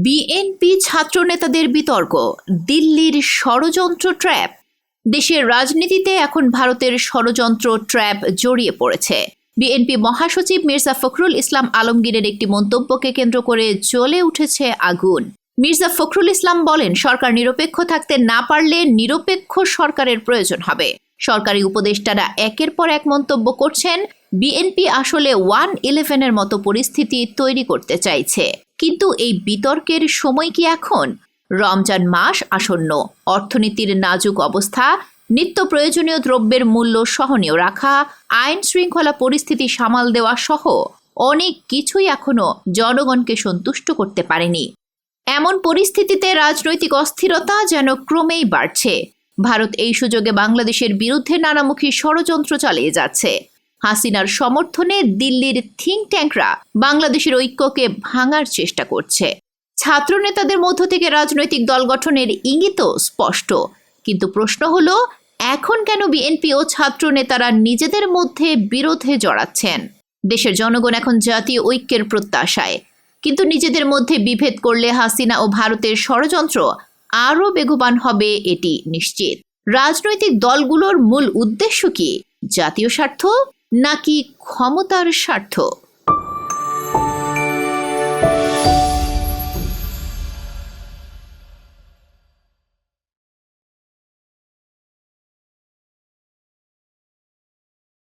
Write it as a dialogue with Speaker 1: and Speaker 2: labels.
Speaker 1: BNP ছাত্রনেতাদের বিতর্ক, দিল্লির ষড়যন্ত্র ট্র্যাপ। দেশের রাজনীতিতে এখন ভারতের ষড়যন্ত্র ট্র্যাপ জড়িয়ে পড়েছে। বিএনপি মহাসচিব মির্জা ফখরুল ইসলাম আলমগীরের একটি মন্তব্যকে কেন্দ্র করে জ্বলে উঠেছে আগুন। মির্জা ফখরুল ইসলাম বলেন, সরকার নিরপেক্ষ থাকতে না পারলে নিরপেক্ষ সরকারের প্রয়োজন হবে। সরকারি উপদেষ্টারা একের পর এক মন্তব্য করছেন, বিএনপি আসলে ওয়ান ইলেভেনের মতো পরিস্থিতি তৈরি করতে চাইছে। কিন্তু এই বিতর্কের সময় কি এখন? রমজান মাস আসন্ন। অর্থনীতির নাজুক অবস্থা, নিত্য প্রয়োজনীয় দ্রব্যের মূল্য সহনীয় রাখা, আইন শৃঙ্খলা পরিস্থিতি সামাল দেওয়া সহ অনেক কিছুই এখনও জনগণকে সন্তুষ্ট করতে পারেনি। এমন পরিস্থিতিতে রাজনৈতিক অস্থিরতা যেন ক্রমেই বাড়ছে। ভারত এই সুযোগে বাংলাদেশের বিরুদ্ধে নানামুখী ষড়যন্ত্র চালিয়ে যাচ্ছে। হাসিনার সমর্থনে দিল্লির থিঙ্ক ট্যাঙ্করা বাংলাদেশের ঐক্যকে ভাঙার চেষ্টা করছে। ছাত্রনেতাদের মধ্য থেকে রাজনৈতিক দল গঠনের ইঙ্গিতও স্পষ্ট। কিন্তু প্রশ্ন হলো, এখন কেন বিএনপি ও ছাত্র নেতারা নিজেদের মধ্যে বিরোধে জড়াচ্ছেন? দেশের জনগণ এখন জাতীয় ঐক্যের প্রত্যাশায়। কিন্তু নিজেদের মধ্যে বিভেদ করলে হাসিনা ও ভারতের ষড়যন্ত্র আরও বেগবান হবে এটি নিশ্চিত। রাজনৈতিক দলগুলোর মূল উদ্দেশ্য কি? জাতীয় স্বার্থ নাকি ক্ষমতার স্বার্থ?